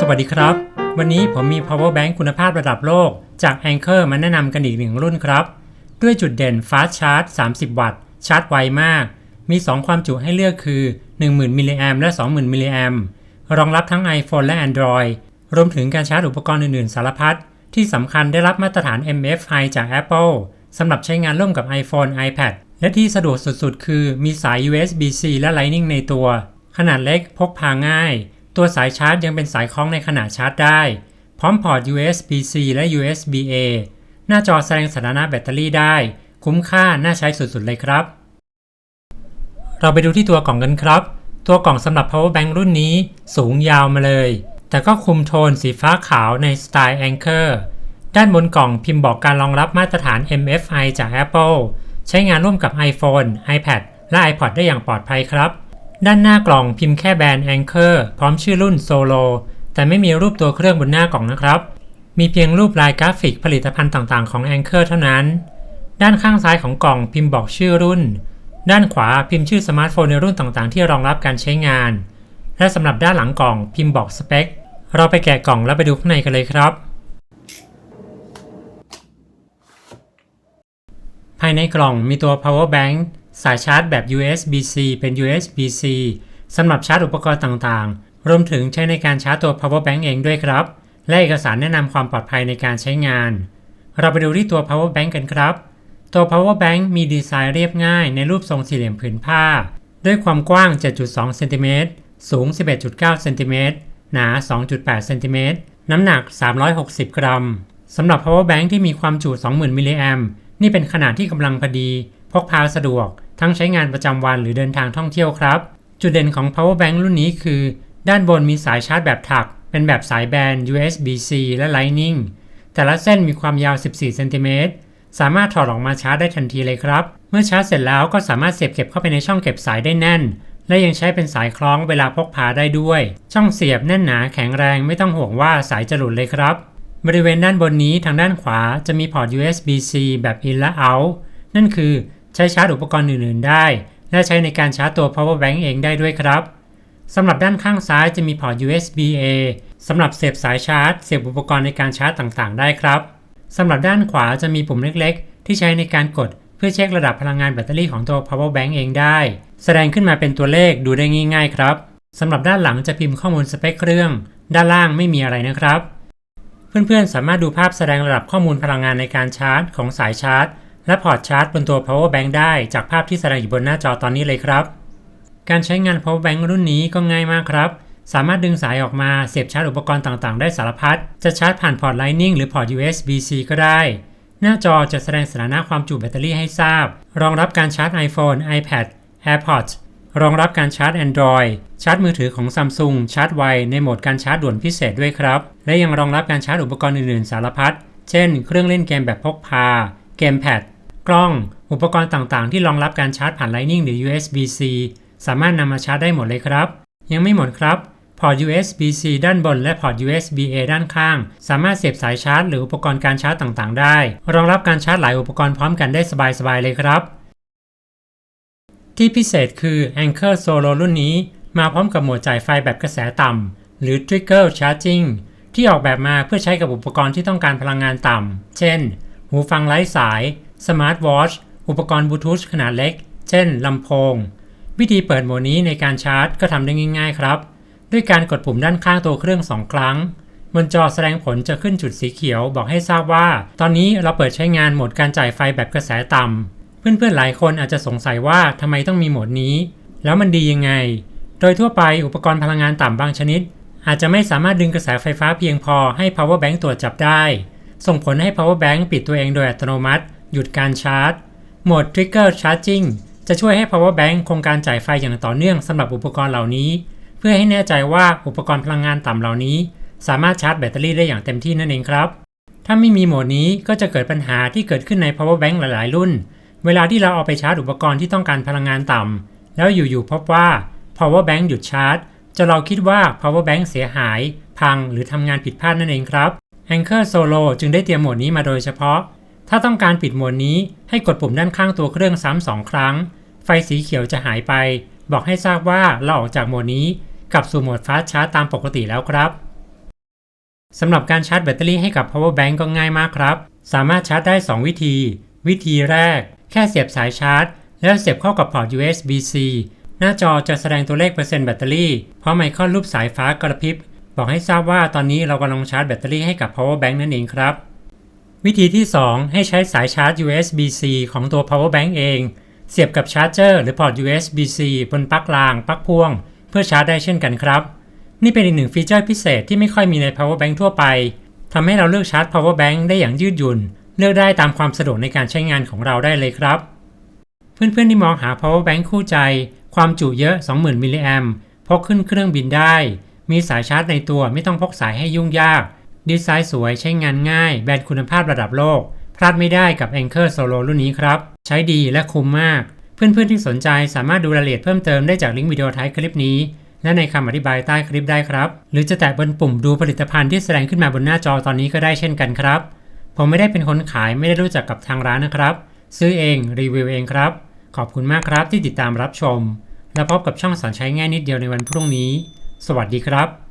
สวัสดีครับ วันนี้ผมมี power bank คุณภาพระดับโลกจาก Anker มาแนะนำกันอีกหนึ่งรุ่นครับ ด้วยจุดเด่น fast charge 30 วัตต์ ชาร์จไวมาก มี 2 ความจุให้เลือกคือ 10,000มิลลิแอมและ 20,000มิลลิแอมรองรับทั้ง iPhone และ Android รวมถึงการชาร์จอุปกรณ์อื่น ๆ สารพัด ที่สำคัญได้รับมาตรฐาน MFI จาก Apple สำหรับใช้งานร่วมกับ iPhone iPad และที่สะดวกสุด ๆ คือมีสาย USB-C และ Lightning ในตัว ขนาดเล็กพกพาง่าย ตัวสายชาร์จยังเป็นสายคล้องในขณะชาร์จได้ พร้อมพอร์ต USB-C และ USB-A หน้าจอแสดงสถานะแบตเตอรี่ได้ คุ้มค่าน่าใช้สุดๆเลยครับ เราไปดูที่ตัวกล่องกันครับ ตัวกล่องสำหรับ power bank รุ่นนี้สูงยาวมาเลย แต่ก็คุมโทนสีฟ้าขาวในสไตล์ Anchor ด้านบนกล่องพิมพ์บอกการรองรับมาตรฐาน MFI จาก Apple ใช้งานร่วมกับ iPhone, iPad และ iPod ได้อย่างปลอดภัยครับ ด้านหน้ากล่องพิมพ์แค่แบรนด์ Anchor พร้อมชื่อรุ่น Solo แต่ไม่มีรูปตัวเครื่องบนหน้ากล่องนะครับ มีเพียงรูปลายกราฟิกผลิตภัณฑ์ต่างๆของ Anchor เท่านั้น ด้านข้างซ้ายของกล่องพิมพ์บอกชื่อรุ่น ด้านขวาพิมพ์ชื่อสมาร์ทโฟนในรุ่นต่างๆ ที่รองรับการใช้งาน และสำหรับด้านหลังกล่องพิมพ์บอกสเปค เราไปแกะกล่องแล้วไปดูข้างในกันเลยครับ ภายในกล่องมีตัว power bank สายชาร์จแบบ USB-C เป็น USB-C สำหรับชาร์จอุปกรณ์ต่างๆ รวมถึงใช้ในการชาร์จตัว power bank เองด้วยครับ และเอกสารแนะนำความปลอดภัยในการใช้งาน เราไปดูที่ตัว power bank กันครับ ตัว power bank มีดีไซน์เรียบง่ายในรูปทรงสี่เหลี่ยมผืนผ้า ด้วยความกว้าง 7.2 เซนติเมตร สูง 11.9 เซนติเมตร หนา 2.8 เซนติเมตร น้ำหนัก 360 กรัม สำหรับ power bank ที่มีความจุ 20,000 มิลลิแอมนี่เป็นขนาดที่กำลังพอดี พกพาสะดวก ทั้งใช้งานประจำวันหรือเดินทางท่องเที่ยวครับ จุดเด่นของ power bank รุ่นนี้คือ ด้านบนมีสายชาร์จแบบถัก เป็นแบบสายแบน USB-C และ Lightning แต่ละเส้นมีความยาว 14 เซนติเมตร สามารถถอดออกมาชาร์จได้ทันทีเลยครับ เมื่อชาร์จเสร็จแล้วก็สามารถเสียบเก็บเข้าไปในช่องเก็บสายได้แน่น และยังใช้เป็นสายคล้องเวลาพกพาได้ด้วย ช่องเสียบแน่นหนาแข็งแรงไม่ต้องห่วงว่าสายจะหลุดเลยครับ บริเวณด้านบนนี้ทางด้านขวาจะมีพอร์ต USB-C แบบ in และ out นั่นคือ ใช้ชาร์จอุปกรณ์อื่นๆได้ และใช้ในการชาร์จตัว power bank เองได้ด้วยครับสำหรับด้านข้างซ้ายจะมีพอร์ต USB-A สำหรับเสียบสายชาร์จ เสียบอุปกรณ์ในการชาร์จต่างๆ ได้ครับสำหรับด้านขวาจะมีปุ่มเล็กๆ ที่ใช้ในการกดเพื่อเช็คระดับพลังงานแบตเตอรี่ของตัว power bank เองได้ แสดงขึ้นมาเป็นตัวเลขดูได้ง่ายๆครับสำหรับด้านหลังจะพิมพ์ข้อมูลสเปคเครื่อง ด้านล่างไม่มีอะไรนะครับ เพื่อนๆสามารถดูภาพแสดงระดับข้อมูลพลังงานในการชาร์จ ของสายชาร์จ และพอร์ตชาร์จบนตัว power bank ได้จากภาพที่แสดงอยู่บนหน้าจอตอนนี้เลยครับ การใช้งาน power bank รุ่นนี้ก็ง่ายมากครับ สามารถดึงสายออกมาเสียบชาร์จอุปกรณ์ต่างๆ ได้สารพัด จะชาร์จผ่านพอร์ต Lightning หรือพอร์ต USB-C ก็ได้ หน้าจอจะแสดงสถานะความจุแบตเตอรี่ให้ทราบ รองรับการชาร์จ iPhone, iPad, AirPods รองรับการชาร์จ Android ชาร์จมือถือของ Samsung ชาร์จไวในโหมดการชาร์จด่วนพิเศษด้วยครับ และยังรองรับการชาร์จอุปกรณ์อื่นๆ สารพัด เช่น เครื่องเล่นเกมแบบพกพา เกมแพด กล้อง อุปกรณ์ต่างๆ ที่รองรับการชาร์จผ่าน Lightning หรือ USB-C สามารถนำมาชาร์จได้หมดเลยครับ ยังไม่หมดครับ พอร์ต USB-C ด้านบนและพอร์ต USB-A ด้านข้าง สามารถเสียบสายชาร์จหรืออุปกรณ์การชาร์จต่างๆ ได้ รองรับการชาร์จหลายอุปกรณ์พร้อมกันได้สบายๆ เลยครับ ที่พิเศษคือ Anchor Solo รุ่นนี้ มาพร้อมกับโหมดจ่ายไฟแบบกระแสต่ำหรือ Trigger Charging ที่ออกแบบมาเพื่อใช้กับอุปกรณ์ที่ต้องการพลังงานต่ำ เช่น หูฟังไร้สาย Smart Watch อุปกรณ์บลูทูธขนาดเล็ก เช่นลำโพง วิธีเปิดโหมดนี้ในการชาร์จก็ทำได้ง่าย ๆ ครับ ด้วยการกดปุ่มด้านข้างตัวเครื่อง 2 ครั้ง บนจอแสดงผลจะขึ้นจุดสีเขียวบอกให้ทราบว่า ตอนนี้เราเปิดใช้งานโหมดการจ่ายไฟแบบกระแสต่ำเพื่อนๆหลายคนอาจจะสงสัยว่าทำไมต้องมีโหมดนี้ แล้วมันดียังไง โดยทั่วไปอุปกรณ์พลังงานต่ำบางชนิด อาจจะไม่สามารถดึงกระแสไฟฟ้าเพียงพอให้ power bank ตรวจจับได้ ส่งผลให้ power bank ปิดตัวเองโดยอัตโนมัติ หยุดการชาร์จ โหมด trigger charging จะช่วยให้ power bank คงการจ่ายไฟอย่างต่อเนื่องสำหรับอุปกรณ์เหล่านี้ เพื่อให้แน่ใจว่าอุปกรณ์พลังงานต่ำเหล่านี้ สามารถชาร์จแบตเตอรี่ได้อย่างเต็มที่นั่นเองครับ ถ้าไม่มีโหมดนี้ก็จะเกิดปัญหาที่เกิดขึ้นใน power bank หลาย ๆ รุ่น เวลาที่เราเอาไปชาร์จอุปกรณ์ที่ต้องการพลังงานต่ำแล้วอยู่ ๆ พบว่า power bank หยุดชาร์จจะเราคิดว่า power bank เสียหาย พังหรือทำงานผิดพลาดนั่นเองครับ Anchor Solo จึงได้เตรียมโหมดนี้มาโดยเฉพาะ ถ้าต้องการปิดโหมดนี้ให้กดปุ่มด้านข้างตัวเครื่องซ้ำสองครั้ง ไฟสีเขียวจะหายไป บอกให้ทราบว่าเราออกจากโหมดนี้กลับสู่โหมดฟาสชาร์จตามปกติแล้วครับสำหรับการชาร์จแบตเตอรี่ให้กับ power bank ก็ง่ายมากครับ สามารถชาร์จได้ 2 วิธี วิธีแรก แค่เสียบสายชาร์จ แล้วเสียบเข้ากับพอร์ต USB-C หน้าจอจะแสดงตัวเลขเปอร์เซ็นต์แบตเตอรี่พร้อมไอคอนรูปสายฟ้ากระพริบ บอกให้ทราบว่าตอนนี้เรากำลังชาร์จแบตเตอรี่ให้กับ power bank นั่นเองครับ วิธีที่ 2 ให้ใช้สายชาร์จ USB-C ของตัว power bank เอง เสียบกับชาร์จเจอร์หรือพอร์ต USB-C บนปลั๊กรางปลั๊กพ่วง เพื่อชาร์จได้เช่นกันครับ นี่เป็นอีกหนึ่งฟีเจอร์พิเศษที่ไม่ค่อยมีใน power bank ทั่วไปทำให้เราเลือกชาร์จ power bank ได้อย่างยืดหยุ่น เลือกได้ตามความสะดวกในการใช้งานของเราได้เลยครับ เพื่อนๆที่มองหา power bank คู่ใจ ความจุเยอะ 20,000มิลลิแอมพกขึ้นเครื่องบินได้ มีสายชาร์จในตัวไม่ต้องพกสายให้ยุ่งยาก ดีไซน์สวยใช้งานง่าย แบรนด์คุณภาพระดับโลก พลาดไม่ได้กับ Anchor Solo รุ่นนี้ครับ ใช้ดีและคุ้มมาก เพื่อนๆที่สนใจสามารถดูรายละเอียดเพิ่มเติมได้จากลิงก์วิดีโอท้ายคลิปนี้ และในคำอธิบายใต้คลิปได้ครับ หรือจะแตะบนปุ่มดูผลิตภัณฑ์ที่แสดงขึ้นมาบนหน้าจอตอนนี้ก็ได้เช่นกันครับ ผมไม่ได้เป็นคนขายไม่ได้รู้จักกับทางร้านนะครับ ซื้อเองรีวิวเองครับ ขอบคุณมากครับที่ติดตามรับชม แล้วพบกับช่องสอนใช้ง่ายนิดเดียวในวันพรุ่งนี้ สวัสดีครับ